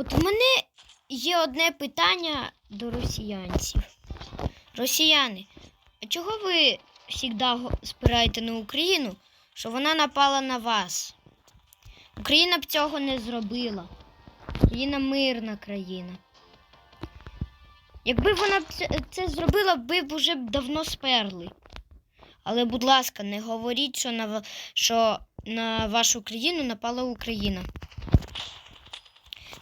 От в мене є одне питання до росіянців. Росіяни, а чого ви завжди спираєте на Україну, що вона напала на вас? Україна б цього не зробила. Україна мирна країна. Якби вона б це, зробила, ви б уже давно сперли. Але, будь ласка, не говоріть, що на, що на вашу країну напала Україна.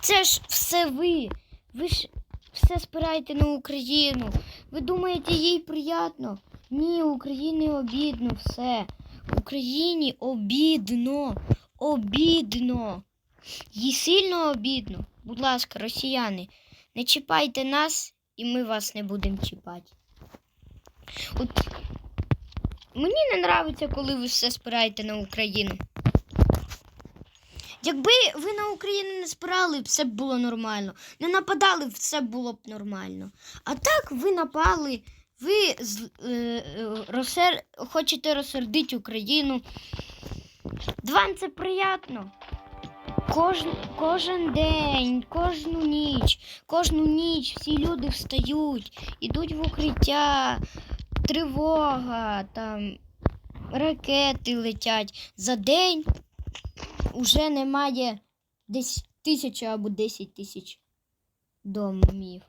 Це ж все ви. Ви ж все спираєте на Україну. Ви думаєте, їй приємно? Ні, Україні обідно все. Україні обідно. Обідно. Їй сильно обідно. Будь ласка, росіяни, не чіпайте нас, і ми вас не будемо чіпати. От мені не подобається, коли ви все спираєте на Україну. Якби ви на Україну не спирали, все б було нормально. Не нападали, все було б нормально. А так ви напали, ви е, е, розсер... хочете розсердити Україну. Вам це приємно. Кожен, кожен день, кожну ніч, кожну ніч всі люди встають, ідуть в укриття, тривога, там ракети летять. За день уже немає десь тисячі або десять тисяч домів.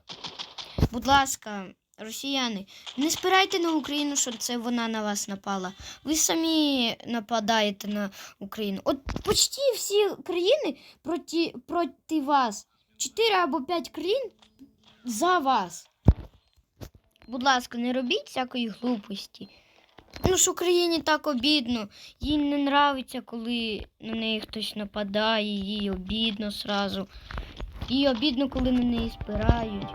Будь ласка, росіяни, не спирайте на Україну, що це вона на вас напала. Ви самі нападаєте на Україну. От почти всі країни проти, проти вас. Чотири або п'ять країн за вас. Будь ласка, не робіть всякої глупості. Ну ж Україні так обідно. Їй не нравиться, коли на неї хтось нападає, їй обідно сразу. Їй обідно, коли на неї спирають.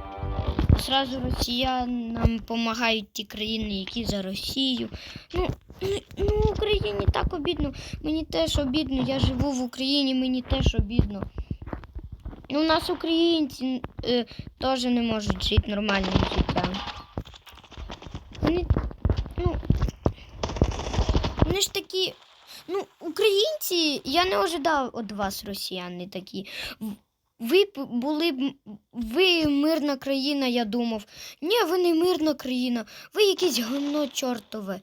Сразу росіянам допомагають ті країни, які за Росію. Ну, ну, ну Україні так обідно. Мені теж обідно. Я живу в Україні, мені теж обідно. У нас українці е, теж не можуть жити нормальним життям. Вони, ну, вони ж такі. Ну, українці, я не ожидав від вас, росіяни такі. Ви були б ви мирна країна, я думав. Ні, ви не мирна країна, ви якесь гамно чортове.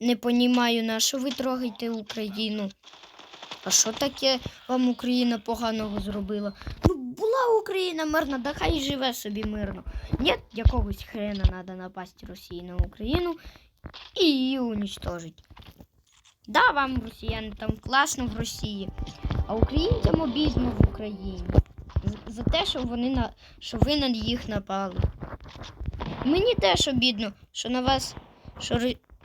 Не понімаю, на що ви трогаєте Україну. А що таке вам Україна поганого зробила? Ну, була Україна мирна, да хай живе собі мирно. Ні, якогось хрена треба напасти Росії на Україну її уничтожить. Да, вам, росіяни, там класно в Росії, а українцям обізно в Україні. За- те, що вони на що ви на їх напали. Мені теж обідно, що на вас, що,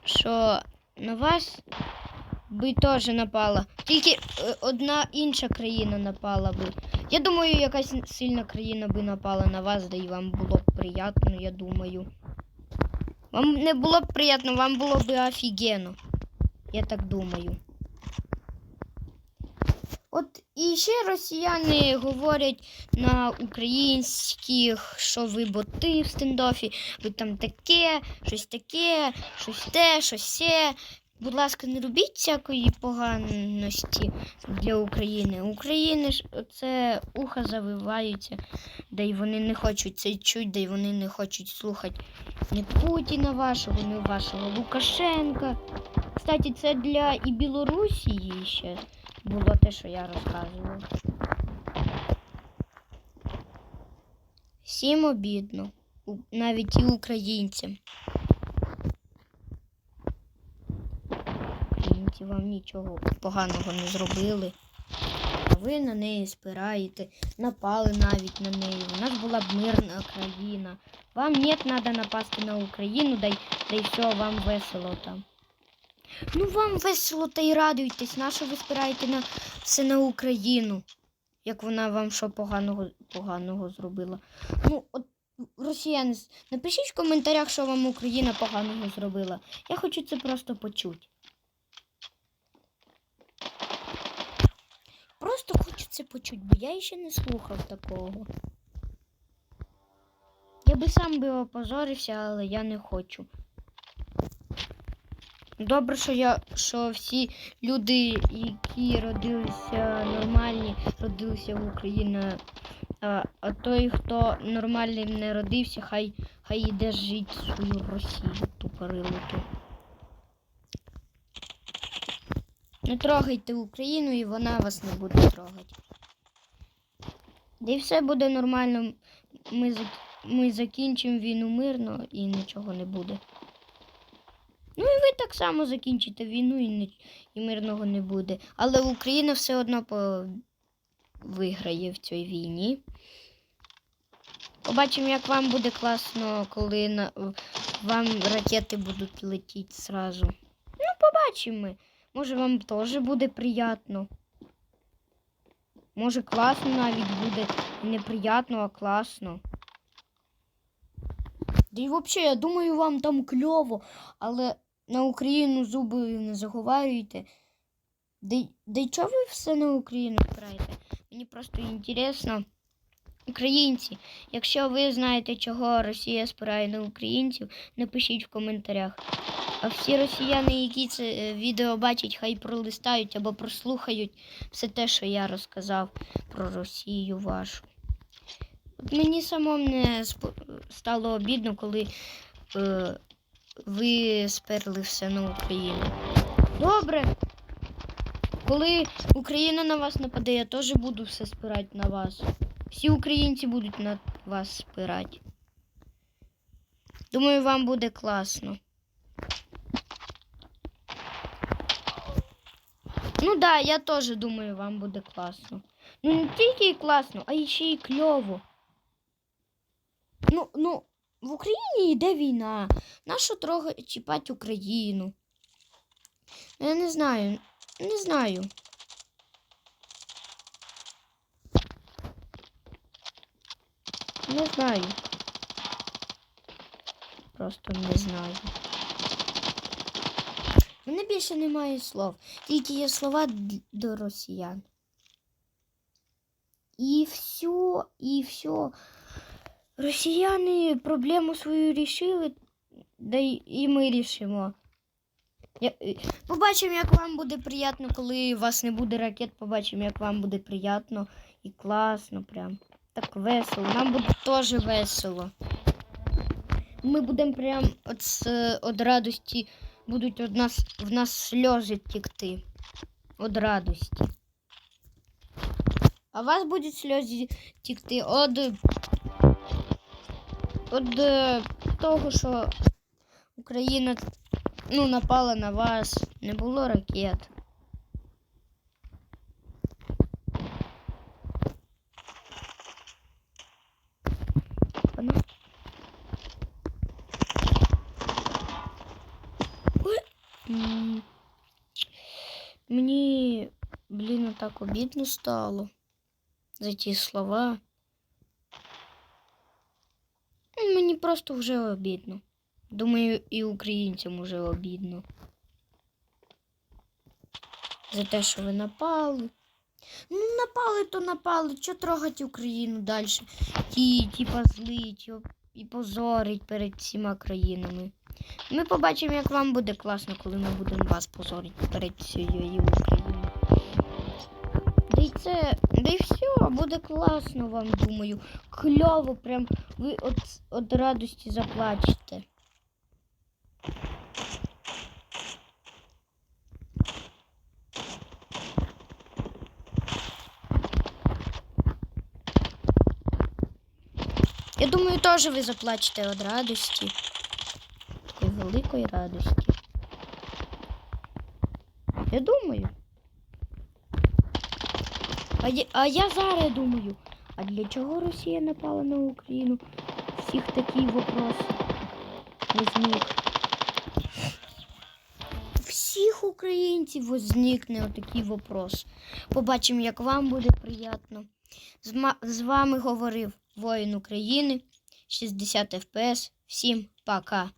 що на вас би теж напала. Тільки е, одна інша країна напала би. Я думаю, якась сильна країна би напала на вас, да і вам було б приємно, я думаю. Вам не було б приємно, вам було б офігенно. Я так думаю. От і ще росіяни говорять на українських, що ви боти в стендофі, ви там таке, щось таке, щось те, щось се. Будь ласка, не робіть всякої поганості для України. України ж це уха завиваються, да й вони не хочуть це чути, да й вони не хочуть слухати ні Путіна вашого, ні вашого Лукашенка. Кстати, це для і Білорусії ще було те, що я розказував. Всім обідно, навіть і українцям. Українці вам нічого поганого не зробили. А ви на неї спираєте, напали навіть на неї. У нас була б мирна країна. Вам нет надо напасти на Україну, да й, й все, вам весело там. Ну вам весело та й радуйтесь, на що ви спираєте на все на Україну, як вона вам що поганого, поганого зробила. Ну, от росіяни, напишіть в коментарях, що вам Україна поганого зробила. Я хочу це просто почути. Просто хочу це почути, бо я ще не слухав такого. Я би сам би опозорився, але я не хочу. Добре, що я що всі люди, які родилися нормальні, родилися в Україні. А, а той, хто нормальним не родився, хай, хай іде жити свою Росію ту тупорилиту. Не трогайте Україну і вона вас не буде трогати. І все буде нормально. Ми, ми закінчимо війну мирно і нічого не буде. Ну і ви так само закінчите війну і, ні... і мирного не буде. Але Україна все одно по... виграє в цій війні. Побачимо, як вам буде класно, коли на... вам ракети будуть летіти зразу. Ну, побачимо. Може, вам теж буде приємно. Може, класно навіть буде. Не приємно, а класно. Да і взагалі, я думаю, вам там кльово, але на Україну зуби не заговарюйте. Да, й- да чого ви все на Україну збираєте? Мені просто інтересно. Українці, якщо ви знаєте, чого Росія спирає на українців, напишіть в коментарях. А всі росіяни, які це е, відео бачать, хай пролистають або прослухають все те, що я розказав про Росію вашу. От мені самому стало обідно, коли е, ви сперли все на Україну. Добре. Коли Україна на вас нападе, я теж буду все спирати на вас. Всі українці будуть на вас спирати. Думаю, вам буде класно. Ну да, я теж думаю, вам буде класно. Ну не тільки класно, а ще й кльово. Ну, ну, в Україні йде війна. Нащо трогати чіпати Україну? Ну, Я не знаю. Не знаю. Не знаю. Просто не знаю. У мене більше немає слов. Тільки є слова до росіян. І все, і все. Росіяни проблему свою рішили, да і ми рішимо. Е, побачимо, як вам буде приємно, коли у вас не буде ракет. Побачимо, як вам буде приємно і класно прям. Так весело. Нам буде теж весело. Ми будемо прям от, от радості, будуть од нас, в нас сльози текти. От радості. А вас будуть сльози текти од, од е, того, що Україна ну, напала на вас, не було ракет. Мені, блін, так обідно стало за ті слова. Ну, Мені просто вже обідно. Думаю, і українцям уже обідно. За те, що ви напали. Ну, напали, то напали. Чо трогати Україну далі? Ті, ті позлить йо- і позорить перед всіма країнами. Ми побачимо, як вам буде класно, коли ми будемо вас позорити перед всією Україною. Да й це, да й все, буде класно вам, думаю. Кльово, прям ви от, от радості заплачете. Думаю, теж ви заплачете від радості. Такої великої радості. Я думаю. А я, а я зараз думаю, а для чого Росія напала на Україну? Всіх такий вопрос возник. Всіх українців возникне отакий вопрос. Побачимо, як вам буде приємно. З, з вами говорив воїн України 60 FPS. Всім пока.